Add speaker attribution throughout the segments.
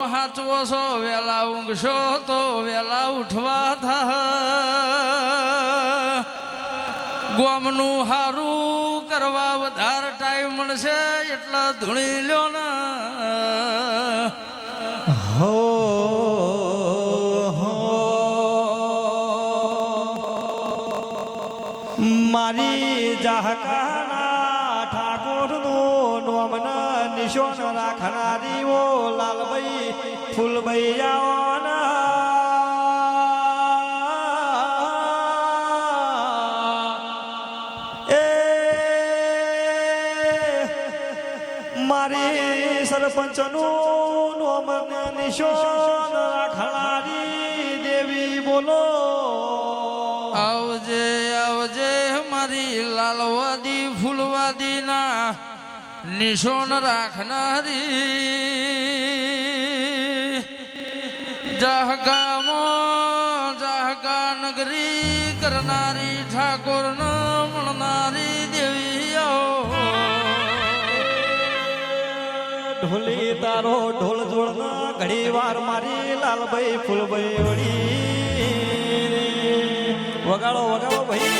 Speaker 1: હાચવો છો, વેલા ઊંઘશો તો વેલા ઉઠવા થા ગોમનું હારું કરવા વધારે ટાઈમ મળશે, એટલા ધૂણી લ્યો ને
Speaker 2: હો. મારી જાહકાના નિશોન રાખનારી ઓ લાલભાઈ, ફૂલભાઈ આવવાના. એ મારી સરપંચનું નોમ નિશોન રાખનારી દેવી બોલો.
Speaker 1: આવજે આવજે મારી લાલવાદી ફૂલવાદી ના નિશોન રાખનારી જહગામો જહગા નગરી કરનારી ઠાકોર મળનારી દેવી
Speaker 2: ઢોલી તારો ઢોલ જોડના ઘડી વાર મારી લાલભાઈ ફૂલભાઈ વળી વગાડો વગાડો ભાઈ.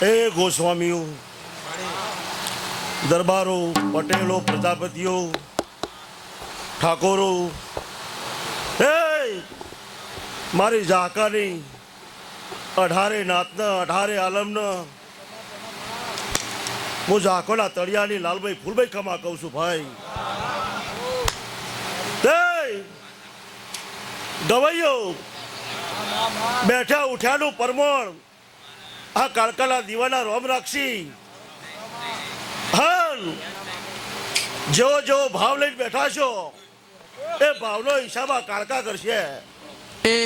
Speaker 2: હે
Speaker 3: ગોસ્વામીઓ, દરબારો, પટેલો, પ્રજાપતિઓ, ઠાકોરો, હે, મારી ઝાકાની અઢારે નાતના, અઢારે આલમના, હું ઝાકોના તળિયાની લાલભાઈ ફૂલભાઈ ખમા કહું છું ભાઈ. ગવૈયો, બેઠા ઉઠ્યાનું પરમોણ આ કાળકાના દીવાના રોમ રાખશી. હાલ જેવો જેવો ભાવ લઈને બેઠા છો. એ ભાવનો હિસાબ આ કાળકા કરશે.
Speaker 1: એ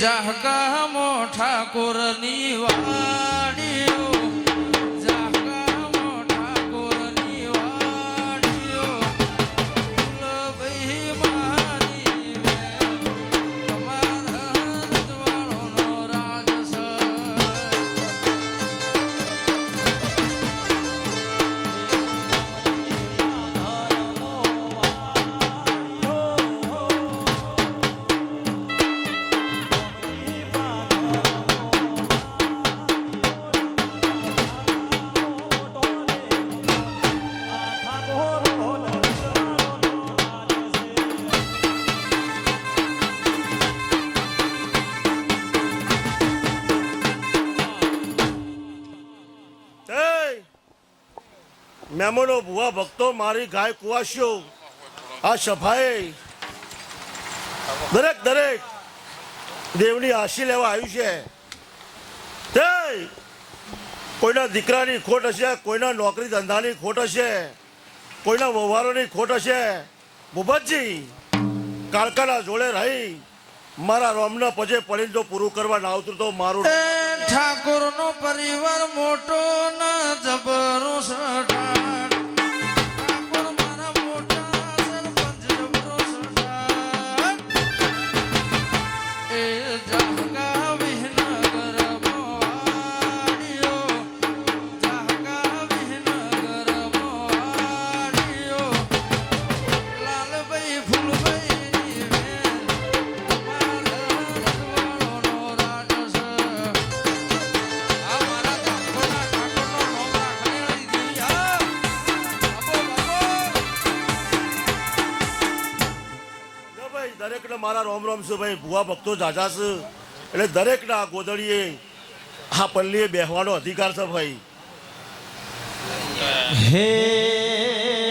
Speaker 1: જાહગામો ઠાકોરની વાડીઓ.
Speaker 3: મહેમાનો ભુવા ભક્તો, મારી ગાય કુવાસીઓ આ સભાએ દરેક દરેક દેવની આશી લેવા આવ્યું છે. તે કોઈના દીકરાની ખોટ હશે, કોઈના નોકરી ધંધાની ખોટ હશે, કોઈના વ્યવહારોની ખોટ હશે. ભૂપતજી, કાળકાના જોડે રહી, મારા રોમના પજે પડીને જો પૂરું કરવા ના આવતું તો મારું
Speaker 1: એ ઠાકોરનો પરિવાર મોટો ના જબરો સઠાણ. મારા
Speaker 3: રોમ રોમ છે ભાઈ, ભુવા ભક્તો જાજા છે. એટલે દરેકના ગોદડીએ આ પલ્લીએ બેહવાનો અધિકાર છે ભાઈ.
Speaker 2: હે